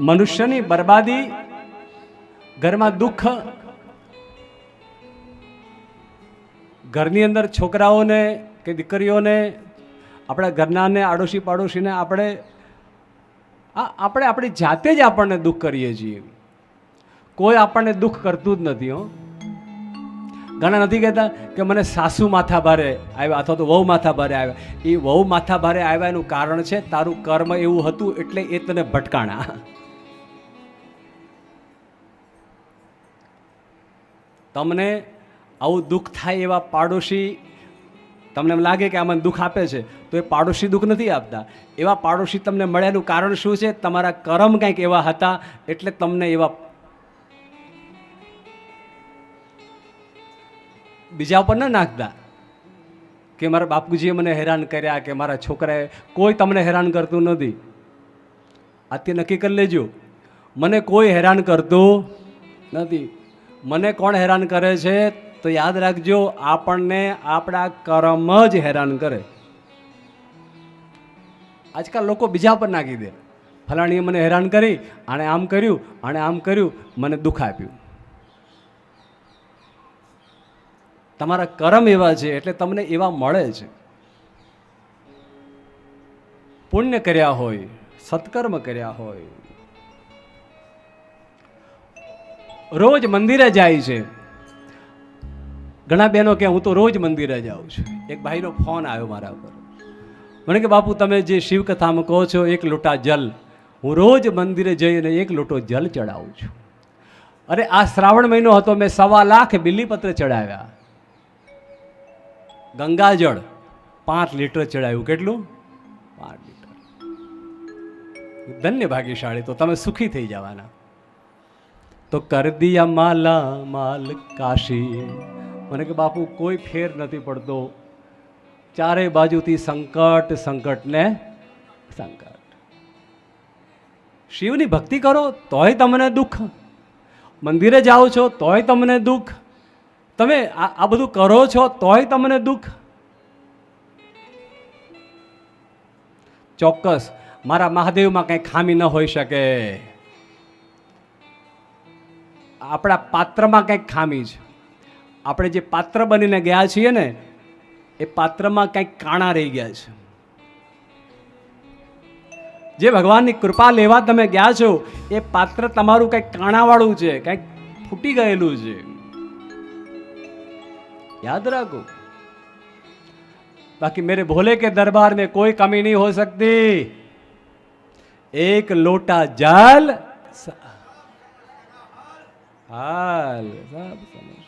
મનુષ્યની બરબાદી, ઘરમાં દુઃખ, ઘરની અંદર છોકરાઓને કે દીકરીઓને, આપણા ઘરનાને આડોશી પાડોશીને આપણે, આ આપણે આપણી જાતે જ આપણને દુઃખ કરીએ છીએ. કોઈ આપણને દુઃખ કરતું જ નથી, હો. ઘણા નથી કહેતા કે મને સાસુ માથા ભારે આવ્યા અથવા તો વહુ માથા ભારે આવ્યા. એ વહુ માથા ભારે આવ્યા એનું કારણ છે, તારું કર્મ એવું હતું એટલે એ તને ભટકાણા. તમને આવું દુઃખ થાય એવા પાડોશી તમને એમ લાગે કે આ મને દુઃખ આપે છે, તો એ પાડોશી દુઃખ નથી આપતા. એવા પાડોશી તમને મળ્યાનું કારણ શું છે? તમારા કરમ કંઈક એવા હતા, એટલે તમને એવા બીજા ઉપર ન નાખતા કે મારા બાપુજીએ મને હેરાન કર્યા કે મારા છોકરાએ કોઈ તમને હેરાન કરતું નથી. અત્યારે નક્કી કરી લેજો. મને કોઈ હેરાન કરતું નથી. મને કોણ હેરાન કરે છે તો યાદ રાખજો, આપણને આપણા કર્મ જ હેરાન કરે. આજકાલ લોકો બીજા પર નાખી દે. ફલાણીએ મને હેરાન કરી, આણે આમ કર્યું, આણે આમ કર્યું, મને દુઃખ આપ્યું. તમારા કર્મ એવા છે, એટલે તમને એવા મળે છે. પુણ્ય કર્યા હોય, સત્કર્મ કર્યા હોય રોજ મંદિરે જાય છે. ઘણા બહેનો કે હું તો રોજ મંદિરે જાઉં છું. એક ભાઈનો ફોન આવ્યો મારા ઉપર. મને કે, બાપુ, તમે જે શિવકથામાં કહો છો, એક લોટા જલ. હું રોજ મંદિરે જઈને એક લોટો જલ ચડાવું છું. અરે, આ શ્રાવણ મહિનો હતો, મેં સવા લાખ બિલીપત્ર ચડાવ્યા. ગંગાજળ પાંચ લીટર ચડાવ્યું. કેટલું? પાંચ લીટર. ધન્ય ભાગ્યશાળી, તો તમે સુખી થઈ જવાના. તો કર દિયા માલા માલ કાશી. મને કે બાપુ, કોઈ ફેર નથી પડતો. ચારે બાજુથી સંકટ સંકટ ને સંકટ. શિવની ભક્તિ કરો, તોય તમને દુઃખ. મંદિરે જાઓ છો, તોય તમને દુઃખ. તમે આ બધું કરો છો, તોય તમને દુઃખ. ચોક્કસ, મારા મહાદેવમાં કંઈ ખામી ન હોઈ શકે. આપણા પાત્રમાં કંઈક ખામી છે. આપણે જે પાત્ર બનીને ગયા છીએ ને, એ પાત્રમાં કંઈક કાણા રહી ગયા છે. જે ભગવાનની કૃપા લેવા તમે ગયા છો, એ પાત્ર તમારું કંઈક કાણાવાળું છે, કંઈક ફૂટી ગયેલું છે. યાદ રાખો. બાકી મેરે ભોલે કે દરબાર મેં કોઈ કમી નહીં હો સકતી એક લોટા જલ Alles, alles, alles.